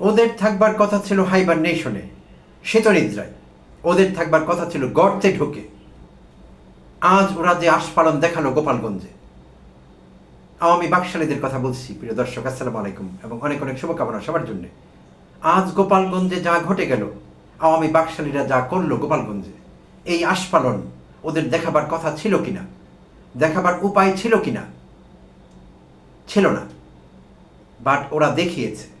ওদের থাকবার কথা ছিল হাইবার নেশনে শীতনিদ্রায় ওদের থাকবার কথা ছিল গর্তে ঢুকে। আজ ওরা যে আস্ফালন দেখাল গোপালগঞ্জে। আওয়ামী বাকশালীদের কথা বলছি, প্রিয় দর্শক, আসসালামু আলাইকুম এবং অনেক অনেক শুভকামনা সবার জন্য। আজ গোপালগঞ্জে যা ঘটে গেল, আওয়ামী বাকশালীরা যা করল গোপালগঞ্জে, এই আস্ফালন ওদের দেখাবার কথা ছিল কিনা? দেখাবার উপায় ছিল কিনা? ছিল না। বাট ওরা দেখিয়েছে।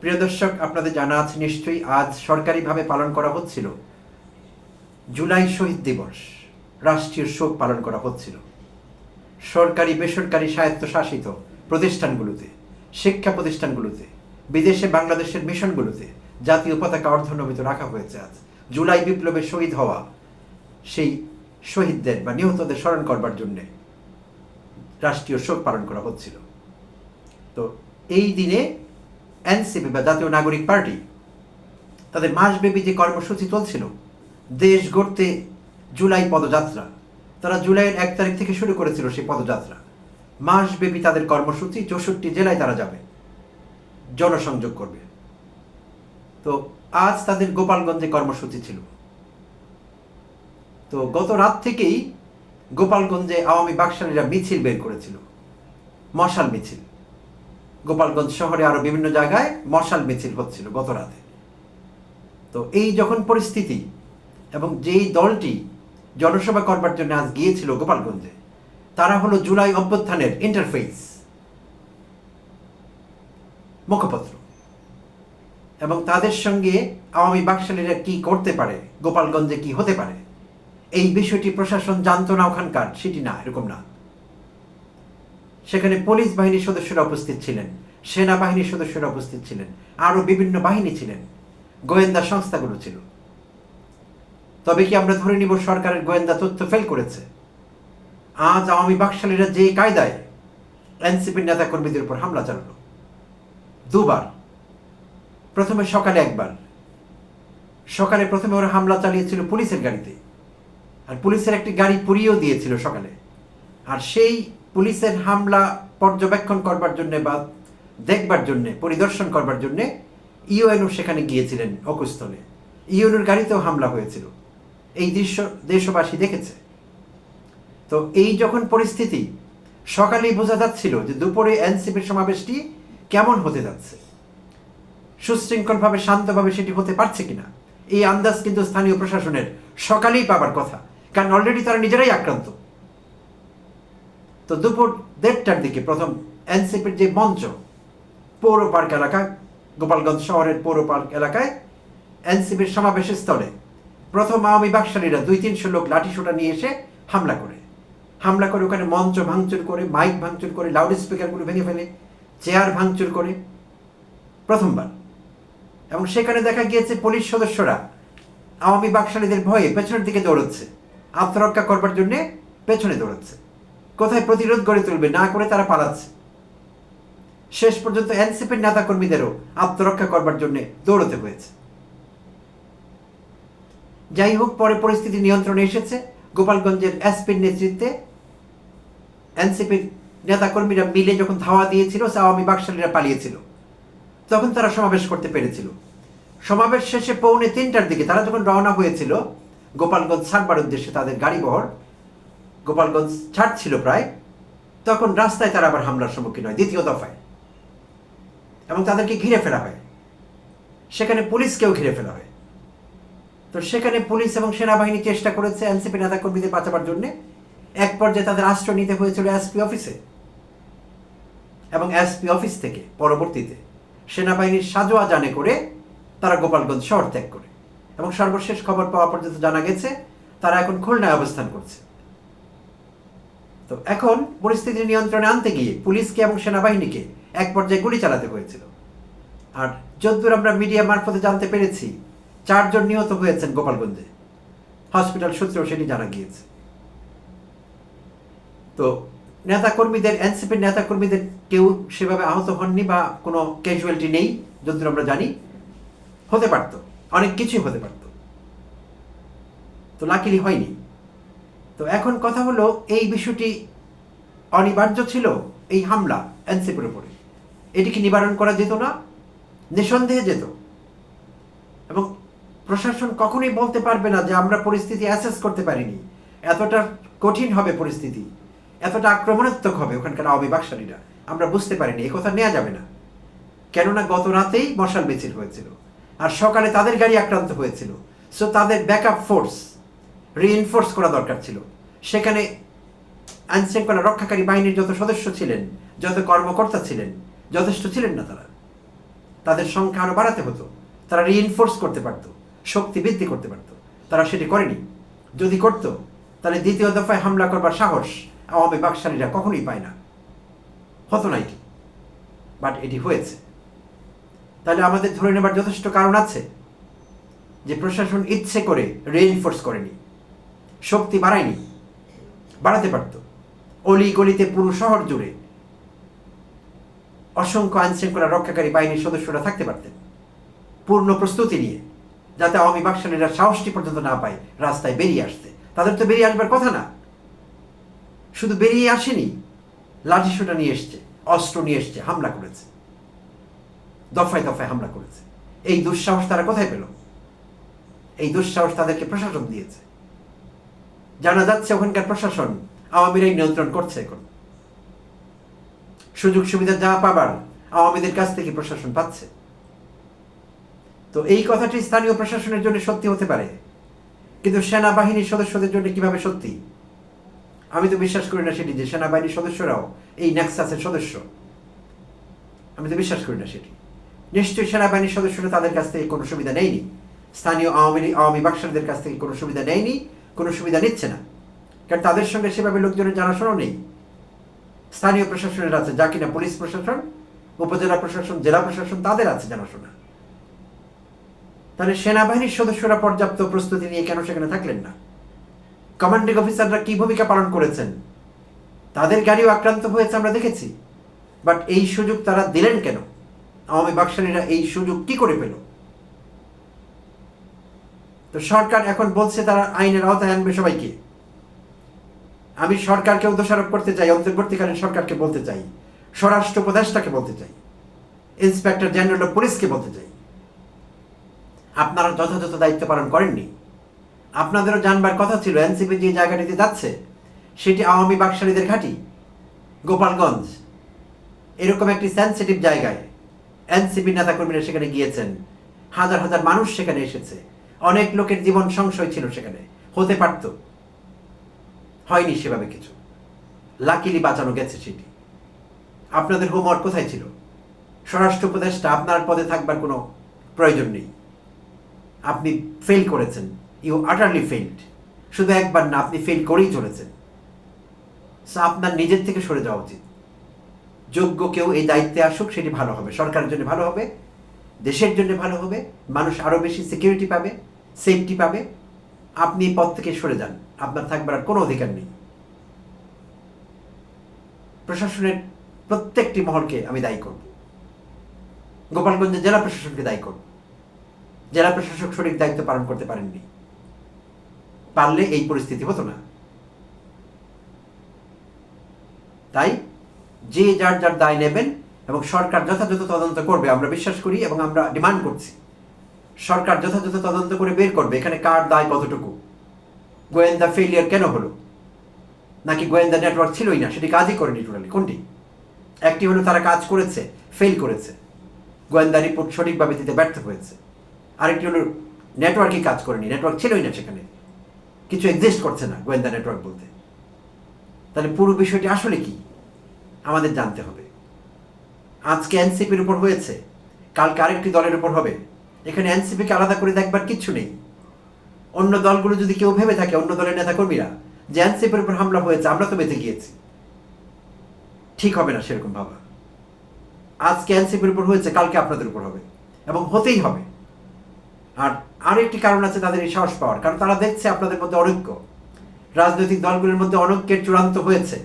প্রিয় দর্শক, আপনাদের জানা আছে নিশ্চয়ই, আজ সরকারিভাবে পালন করা হচ্ছিল জুলাই শহীদ দিবস, রাষ্ট্রীয় শোক পালন করা হচ্ছিল। সরকারি, বেসরকারি স্বায়ত্তশাসিত প্রতিষ্ঠানগুলোতে, শিক্ষা প্রতিষ্ঠানগুলোতে, বিদেশে বাংলাদেশের মিশনগুলোতে জাতীয় পতাকা অর্ধনমিত রাখা হয়েছে আজ। জুলাই বিপ্লবে শহীদ হওয়া সেই শহীদদের বা নিহতদের স্মরণ করবার জন্যে রাষ্ট্রীয় শোক পালন করা হচ্ছিল। তো এই দিনে এনসিপি বা জাতীয় নাগরিক পার্টি, তাদের মাসব্যাপী যে কর্মসূচি চলছিল, দেশ গড়তে জুলাই পদযাত্রা, তারা জুলাইয়ের এক তারিখ থেকে শুরু করেছিল সেই পদযাত্রা। মাসব্যাপী তাদের কর্মসূচি চৌষট্টি জেলায় তারা যাবে, জনসংযোগ করবে। তো আজ তাদের গোপালগঞ্জে কর্মসূচি ছিল। তো গত রাত থেকেই গোপালগঞ্জে আওয়ামী বাকশালীরা মিছিল বের করেছিল, মশাল মিছিল। গোপালগঞ্জ শহরে আরও বিভিন্ন জায়গায় মশাল মিছিল হচ্ছিল গত রাতে তো এই যখন পরিস্থিতি এবং যেই দলটি জনসভা করবার জন্য আজ গিয়েছিল গোপালগঞ্জে, তারা হলো জুলাই অভ্যুত্থানের ইন্টারফেস মুখপত্র। এবং তাদের সঙ্গে আওয়ামী বাকশালীরা কি করতে পারে, গোপালগঞ্জে কি হতে পারে, এই বিষয়টি প্রশাসন জানতো না ওখানকার, সেটি না, এরকম না। সেখানে পুলিশ বাহিনীর সদস্যরা উপস্থিত ছিলেন, সেনাবাহিনীর সদস্যরা উপস্থিত ছিলেন, আরও বিভিন্ন বাহিনী ছিলেন, গোয়েন্দা সংস্থাগুলো ছিল। তবে কি আমরা ধরে নিব সরকারের গোয়েন্দা তথ্য ফেল করেছে? আজ আওয়ামী বাকশালীরা যে কায়দায় এনসিপির নেতা কর্মীদের উপর হামলা চালালো। দুবার। প্রথমে সকালে একবার। সকালে প্রথমে ওরা হামলা চালিয়েছিল পুলিশের গাড়িতে। আর পুলিশের একটি গাড়ি পুড়িয়েও দিয়েছিল সকালে। আর সেই পুলিশের হামলা পর্যবেক্ষণ করবার জন্য বা দেখবার জন্য, পরিদর্শন করবার জন্য ইউএনও সেখানে গিয়েছিলেন অকুস্থলে। ইউএনওর গাড়িতেও হামলা হয়েছিল। এই দৃশ্য দেশবাসী দেখেছে। তো এই যখন পরিস্থিতি, সকালেই বোঝা যাচ্ছিল যে দুপুরে এনসিপির সমাবেশটি কেমন হতে যাচ্ছে। সুশৃঙ্খলভাবে, শান্তভাবে সেটি হতে পারছে কিনা, এই আন্দাজ কিন্তু স্থানীয় প্রশাসনের সকালেই পাবার কথা। কারণ অলরেডি তারা নিজেরাই আক্রান্ত। তো দুপুর দেড়টার দিকে প্রথম এনসিপির যে মঞ্চ, পৌর পার্ক এলাকা, গোপালগঞ্জ শহরের পৌর পার্ক এলাকায় এনসিপির সমাবেশের স্থলে প্রথম আওয়ামী বাকশালীরা দুই তিনশো লোক লাঠিসোঁটা নিয়ে এসে হামলা করে। হামলা করে ওখানে মঞ্চ ভাঙচুর করে, মাইক ভাঙচুর করে লাউড স্পিকারগুলো ভেঙে ফেলে, চেয়ার ভাঙচুর করে প্রথমবার। এবং সেখানে দেখা গিয়েছে পুলিশ সদস্যরা আওয়ামী বাকশালীদের ভয়ে পেছনের দিকে দৌড়চ্ছে, আত্মরক্ষা করবার জন্যে পেছনে দৌড়চ্ছে। কোথায় প্রতিরোধ গড়ে তুলবে, না করে তারা পালাচ্ছে। শেষ পর্যন্ত এনসিপির নেতা কর্মীদেরও আত্মরক্ষা করবার জন্য দৌড়তে হয়েছে। যাই হোক, পরে পরিস্থিতি নিয়ন্ত্রণে এসেছে। গোপালগঞ্জের এসপির নেতৃত্বে এনসিপির নেতাকর্মীরা মিলে যখন ধাওয়া দিয়েছিল আওয়ামী বাকশালীরা পালিয়েছিল। তখন তারা সমাবেশ করতে পেরেছিল। সমাবেশ শেষে পৌনে তিনটার দিকে তারা যখন রওনা হয়েছিল, গোপালগঞ্জ ছাড়বার উদ্দেশ্যে তাদের গাড়ি বহর গোপালগঞ্জ ছাড়ছিল প্রায়, তখন রাস্তায় তারা আবার হামলার সম্মুখীন হয়, দ্বিতীয় দফায়। এবং তাদেরকে ঘিরে ফেলা হয়। সেখানে পুলিশকেও ঘিরে ফেলা হয়। তো সেখানে পুলিশ এবং সেনাবাহিনী চেষ্টা করেছে এনসিপি নেতা কর্মীদের বাঁচাবার জন্য। এক পর্যায়ে তাদের আশ্রয় নিতে হয়েছিল এসপি অফিসে। এবং এসপি অফিস থেকে পরবর্তীতে সেনাবাহিনীর সাজোয়া জানে করে তারা গোপালগঞ্জ শহর ত্যাগ করে। এবং সর্বশেষ খবর পাওয়া পর্যন্ত জানা গেছে, তারা এখন খুলনায় অবস্থান করছে। তো এখন পরিস্থিতি নিয়ন্ত্রণে আনতে গিয়ে পুলিশকে এবং সেনাবাহিনীকে এক পর্যায়ে গুলি চালাতে হয়েছিল। আর যদ্দূর আমরা মিডিয়া মারফতে জানতে পেরেছি, চারজন নিহত হয়েছেন গোপালগঞ্জে। হসপিটাল সূত্রেও সেটি জানা গিয়েছে। তো নেতাকর্মীদের এনসিপির নেতাকর্মীদের কেউ সেভাবে আহত হননি বা কোনো ক্যাজুয়ালিটি নেই, যদ্দূর আমরা জানি। হতে পারত, অনেক কিছুই হতে পারত। তো লাকিলি হয়নি। তো এখন কথা হলো, এই বিষয়টি অনিবার্য ছিল এই হামলা এনসিপির উপরে। এটি কি নিবারণ করা যেত না? নিঃসন্দেহে যেত। এবং প্রশাসন কখনোই বলতে পারবে না যে আমরা পরিস্থিতি অ্যাসেস করতে পারিনি। এতটা কঠিন হবে পরিস্থিতি। এতটা আক্রমণাত্মক হবে ওখানকার আওয়ামী আমরা বুঝতে পারিনি, এ কথা নেওয়া যাবে না। কেননা গত রাতেই মশাল মিছিল হয়েছিল। আর সকালে তাদের গাড়ি আক্রান্ত হয়েছিল। সো তাদের ব্যাকআপ ফোর্স রিইনফোর্স করা দরকার ছিল। সেখানে আইনশৃঙ্খলা রক্ষাকারী বাহিনীর যত সদস্য ছিলেন, যত কর্মকর্তা ছিলেন, যথেষ্ট ছিলেন না তারা। তাদের সংখ্যা আরও বাড়াতে হতো। তারা রিইনফোর্স করতে পারত, শক্তি বৃদ্ধি করতে পারত। তারা সেটি করেনি। যদি করত, তাহলে দ্বিতীয় দফায় হামলা করবার সাহস আওয়ামী বাকশালীরা কখনোই পায় না। হতো না এটি। বাট এটি হয়েছে। তাহলে আমাদের ধরে নেবার যথেষ্ট কারণ আছে যে প্রশাসন ইচ্ছে করে রিইনফোর্স করেনি। শক্তি বাড়ায়নি, বাড়াতে পারত। অলি গলিতে পুরো শহর জুড়ে অসংখ্য আইন শৃঙ্খলা রক্ষাকারী বাহিনীর সদস্যরা থাকতে পারতেন। পূর্ণ প্রস্তুতি নিয়ে, যাতে আওয়ামী সাহসটি পর্যন্ত না পায়, রাস্তায় বেরিয়ে আসতে। তাদের তো বেরিয়ে আসবার কথা না। শুধু বেরিয়ে আসেনি, লাঠিসোটা নিয়ে এসছে, অস্ত্র নিয়ে এসছে, হামলা করেছে। দফায় দফায় হামলা করেছে। এই দুঃসাহস তারা কোথায় পেল? এই দুঃসাহস তাদেরকে প্রশাসন দিয়েছে। জানা যাচ্ছে ওখানকার প্রশাসন আওয়ামীরাই নিয়ন্ত্রণ করছে এখন। সুযোগ সুবিধা যা পাবার আওয়ামীদের কাছ থেকে প্রশাসন পাচ্ছে। তো এই কথাটি স্থানীয় প্রশাসনের জন্য সত্যি হতে পারে, কিন্তু সেনাবাহিনীর সদস্যদের জন্য কীভাবে সত্যি? আমি তো বিশ্বাস করি না সেটি যে সেনাবাহিনীর সদস্যরাও এই নেক্সাসের সদস্য। আমি তো বিশ্বাস করি না সেটি। নিশ্চয়ই সেনাবাহিনীর সদস্যরা তাদের কাছ থেকে কোনো সুবিধা নেয়নি। স্থানীয় আওয়ামী আওয়ামী বাকশালদের কাছ থেকে কোনো সুবিধা নেয়নি। কোনো সুবিধা নিচ্ছে না। কারণ তাদের সঙ্গে সেভাবে লোকজনের জানাশোনাও নেই। স্থানীয় প্রশাসনের আছে, যা কিনা পুলিশ প্রশাসন, উপজেলা প্রশাসন, জেলা প্রশাসন তাদের আছে জানাশোনা। তাহলে সেনাবাহিনীর সদস্যরা পর্যাপ্ত প্রস্তুতি নিয়ে কেন সেখানে থাকলেন না? কমান্ডিং অফিসাররা কি ভূমিকা পালন করেছেন? তাদের গাড়িও আক্রান্ত হয়েছে আমরা দেখেছি। বাট এই সুযোগ তারা দিলেন কেন? আওয়ামী বাকশালীরা এই সুযোগ কি করে পেল? তো সরকার এখন বলছে তারা আইনের আওতায় আনবে সবাইকে। আমি সরকারকেও দোষারোপ করতে চাই, অন্তর্বর্তীকালীন সরকারকে বলতে চাই, স্বরাষ্ট্র উপদেষ্টাকে বলতে চাই, ইন্সপেক্টর জেনারেল অফ পুলিশকে বলতে চাই। আপনারা যথাযথ দায়িত্ব পালন করেননি। আপনাদেরও জানবার কথা ছিল, এনসিপি যে জায়গাটিতে যাচ্ছে, সেটি আওয়ামী বাকশালীদের ঘাঁটি, গোপালগঞ্জ। এরকম একটি সেন্সিটিভ জায়গায় এনসিপি নেতাকর্মীরা সেখানে গিয়েছেন। হাজার হাজার মানুষ সেখানে এসেছে। অনেক লোকের জীবন সংশয় ছিল সেখানে। হতে পারত। হয়নি সেভাবে কিছু। লাকিলি বাঁচানো গেছে সেটি। আপনাদের হোমওয়ার্ক কোথায় ছিল? স্বরাষ্ট্র উপদেষ্টা, আপনার পদে থাকবার কোনো প্রয়োজন নেই। আপনি ফেল করেছেন। ইউ আটারলি ফেইল্ড শুধু একবার না, আপনি ফেল করেই চলেছেন। আপনার নিজের থেকে সরে যাওয়া উচিত। যোগ্য কেউ এই দায়িত্বে আসুক, সেটি ভালো হবে। সরকারের জন্য ভালো হবে। দেশের জন্য ভালো হবে, মানুষ আরও বেশি সিকিউরিটি পাবে সেফটি পাবে। আপনি পদ থেকে সরে যান, আপনার থাকবার আর কোনো অধিকার নেই। প্রশাসনের প্রত্যেকটি মহলকে আমি দায়ী করব। গোপালগঞ্জের জেলা প্রশাসনকে দায়ী করব। জেলা প্রশাসক সঠিক দায়িত্ব পালন করতে পারেননি। পারলে এই পরিস্থিতি হতো না। তাই যে যার যার দায় নেবেন এবং সরকার যথাযথ তদন্ত করবে, আমরা বিশ্বাস করি এবং আমরা ডিমান্ড করছি। সরকার যথাযথ তদন্ত করে বের করবে, এখানে কার দায় কতটুকু? গোয়েন্দা ফেলিয়ার কেন হলো? নাকি গোয়েন্দা নেটওয়ার্ক ছিলই না, সেটি কাজই করেনি টোটালি কোনটি? একটি হলো তারা কাজ করেছে ফেল করেছে, গোয়েন্দা রিপোর্ট সঠিকভাবে দিতে ব্যর্থ হয়েছে। আরেকটি হলো নেটওয়ার্কই কাজ করেনি নেটওয়ার্ক ছিলই না সেখানে। কিছু এক্সিস্ট করছে না গোয়েন্দা নেটওয়ার্ক বলতে। তাহলে পুরো বিষয়টি আসলে কি? আমাদের জানতে হবে। আজকে এনসিপির উপর হয়েছে, কালকে আরেকটি দলের উপর হবে। এখানে এনসিপিকে আলাদা করে দেখবার কিচ্ছু নেই। অন্য দলগুলো যদি কেউ ভেবে থাকে, অন্য দলের নেতাকর্মীরা, যে এনসিপির উপর হামলা হয়েছে, আমরা তো বেঁচে গিয়েছি। ঠিক হবে না সেরকম ভাবা। আজকে এনসিপির উপর হয়েছে, কালকে আপনাদের উপর হবে। এবং হতেই হবে। আর আরেকটি কারণ আছে তাদের এই সাহস পাওয়ার, কারণ তারা দেখছে আপনাদের মধ্যে অনৈক্য। রাজনৈতিক দলগুলোর মধ্যে অনৈক্যের চূড়ান্ত হয়েছে।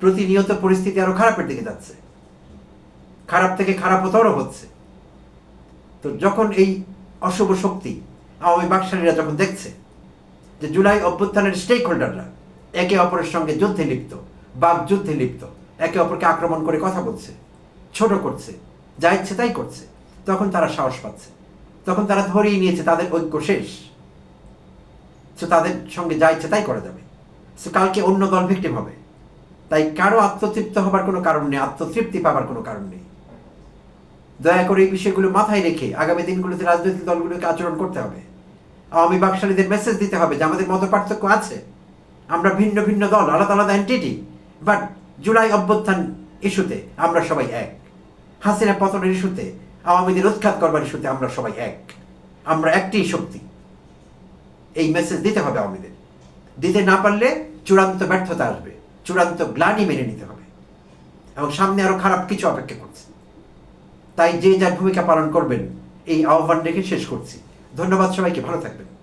প্রতিনিয়ত পরিস্থিতি আরও খারাপের দিকে যাচ্ছে। খারাপ থেকে খারাপতর হচ্ছে। তো যখন এই অশুভ শক্তি আওয়ামী বাকশালীরা যখন দেখছে যে জুলাই অভ্যুত্থানের স্টেক হোল্ডাররা একে অপরের সঙ্গে যুদ্ধে লিপ্ত, বাক যুদ্ধে লিপ্ত, একে অপরকে আক্রমণ করে কথা বলছে, ছোট করছে, যা ইচ্ছে তাই করছে, তখন তারা সাহস পাচ্ছে। তখন তারা ধরেই নিয়েছে তাদের ঐক্য শেষ। তো তাদের সঙ্গে যা ইচ্ছে তাই করা যাবে। সো কালকে অন্য দল ভিক্টিম হবে। তাই কারও আত্মতৃপ্ত হবার কোনো কারণ নেই, আত্মতৃপ্তি পাবার কোনো কারণ নেই। দয়া করে এই বিষয়গুলো মাথায় রেখে আগামী দিনগুলোতে রাজনৈতিক দলগুলোকে আচরণ করতে হবে। আওয়ামী বাকশালীদের মেসেজ দিতে হবে যে আমাদের মত পার্থক্য আছে। আমরা ভিন্ন ভিন্ন দল, আলাদা আলাদা এন্টিটি বাট জুলাই অভ্যুত্থান ইস্যুতে আমরা সবাই এক। হাসিনা পতনের ইস্যুতে আওয়ামীদের উৎখাত করবার ইস্যুতে আমরা সবাই এক। আমরা একটি শক্তি। এই মেসেজ দিতে হবে আওয়ামীদের। দিতে না পারলে চূড়ান্ত ব্যর্থতা আসবে। চূড়ান্ত গ্লানি মেনে নিতে হবে। এবং সামনে আরও খারাপ কিছু অপেক্ষা করছে। তাই যে যার ভূমিকা পালন করবেন, এই আহ্বান রেখে শেষ করছি। ধন্যবাদ সবাইকে, ভালো থাকবেন।